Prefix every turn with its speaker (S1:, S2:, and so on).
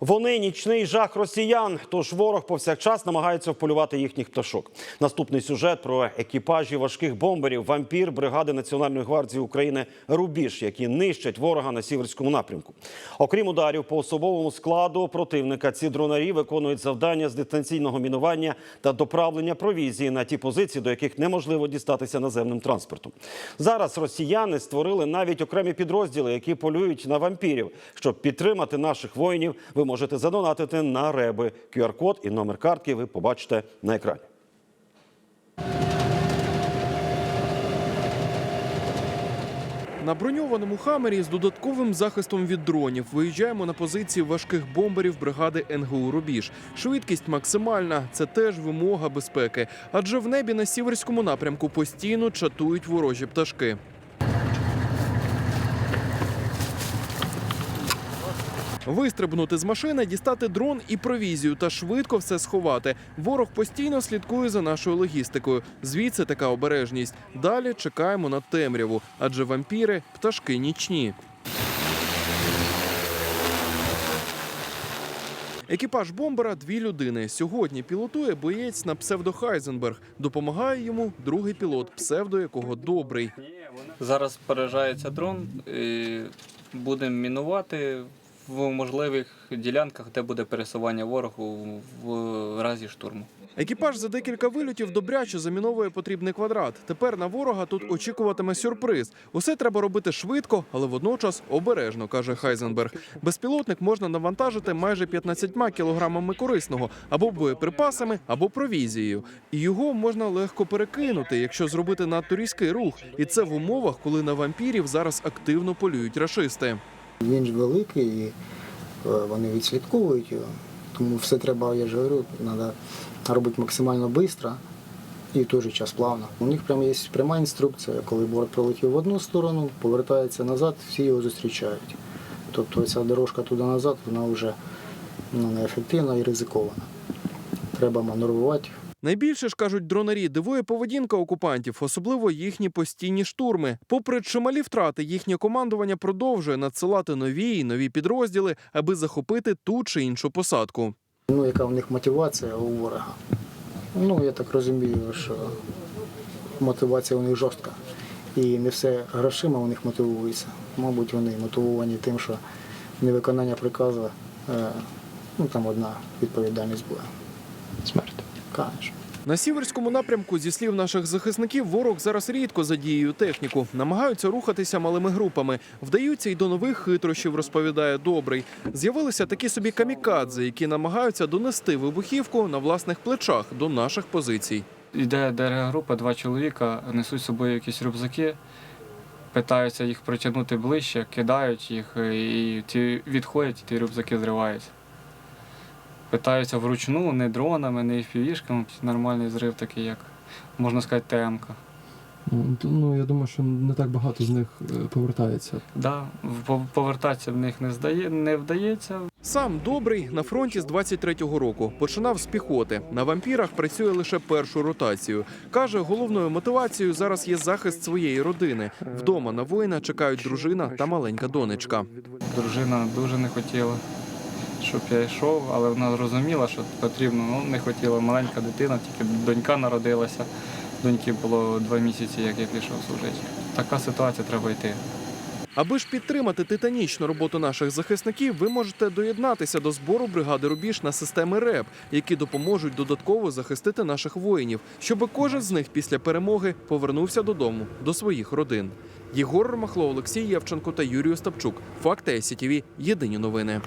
S1: Вони нічний жах росіян. Тож ворог повсякчас намагається вполювати їхніх пташок. Наступний сюжет про екіпажі важких бомберів вампір бригади Національної гвардії України Рубіж, які нищать ворога на сіверському напрямку. Окрім ударів по особовому складу противника, ці дронарі виконують завдання з дистанційного мінування та доправлення провізії на ті позиції, до яких неможливо дістатися наземним транспортом. Зараз росіяни створили навіть окремі підрозділи, які полюють на вампірів. Щоб підтримати наших воїнів, можете задонатити на реби. QR-код і номер картки ви побачите на екрані.
S2: На броньованому хамері з додатковим захистом від дронів виїжджаємо на позиції важких бомберів бригади НГУ Рубіж. Швидкість максимальна. Це теж вимога безпеки. Адже в небі на сіверському напрямку постійно чатують ворожі пташки. Вистрибнути з машини, дістати дрон і провізію та швидко все сховати. Ворог постійно слідкує за нашою логістикою. Звідси така обережність. Далі чекаємо на темряву, адже вампіри пташки нічні. Екіпаж бомбера дві людини. Сьогодні пілотує боєць на псевдо Хайзенберг. Допомагає йому другий пілот, псевдо якого добрий.
S3: Зараз переїжджається дрон, і будемо мінувати в можливих ділянках, де буде пересування ворогу в разі штурму.
S2: Екіпаж за декілька вильотів добряче заміновує потрібний квадрат. Тепер на ворога тут очікуватиме сюрприз. Усе треба робити швидко, але водночас обережно, каже Хайзенберг. Безпілотник можна навантажити майже 15 кілограмами корисного або боєприпасами, або провізією. І його можна легко перекинути, якщо зробити надто різкий рух. І це в умовах, коли на вампірів зараз активно полюють рашисти.
S4: Він ж великий, і е, вони відслідковують його. Тому все треба, я ж говорю, треба робити максимально швидко і в той же час плавно. У них прямо є пряма інструкція, коли борт пролетів в одну сторону, повертається назад, всі його зустрічають. Тобто ця дорожка туди-назад, вона вже ну, неефективна і ризикована. Треба маневрувати
S2: Найбільше ж кажуть дронарі, дивує поведінка окупантів, особливо їхні постійні штурми. Попри чималі втрати, їхнє командування продовжує надсилати нові і нові підрозділи, аби захопити ту чи іншу посадку.
S4: Ну, яка в них мотивація у ворога? Ну, я так розумію, що мотивація у них жорстка. І не все грошима у них мотивується. Мабуть, вони мотивовані тим, що невиконання приказу, е, ну там одна відповідальність буде. Смерть. Конечно.
S2: На сіверському напрямку, зі слів наших захисників, ворог зараз рідко задіює техніку, намагаються рухатися малими групами, вдаються й до нових хитрощів, розповідає добрий. З'явилися такі собі камікадзе, які намагаються донести вибухівку на власних плечах до наших позицій.
S3: Йде ДРГ-група, два чоловіка, несуть з собою якісь рюкзаки, питаються їх притягнути ближче, кидають їх, і ті відходять, і ті рюкзаки зриваються. Питаються вручну, не дронами, не FPV-шками, нормальний зрив такий, як можна сказати, ТМК.
S5: Ну, я думаю, що не так багато з них е, повертається.
S3: Да, в- повертатися в них не, здає, не вдається.
S2: Сам добрий на фронті з 23-го року починав з піхоти. На вампірах працює лише першу ротацію. каже, головною мотивацією зараз є захист своєї родини. Вдома на воїна чекають дружина та маленька донечка.
S3: Дружина дуже не хотіла, щоб я йшов, але вона зрозуміла, що потрібно. Ну, не хотіла маленька дитина, тільки донька народилася. Доньки було два місяці, як я пішов служити. Така ситуація треба йти.
S2: Аби ж підтримати титанічну роботу наших захисників, ви можете доєднатися до збору бригади Рубіж на системи РЕП, які допоможуть додатково захистити наших воїнів, щоб кожен з них після перемоги повернувся додому до своїх родин. Єгор Ромахло, Олексій Євченко та Юрій Остапчук. Факти СІТВ. Єдині новини.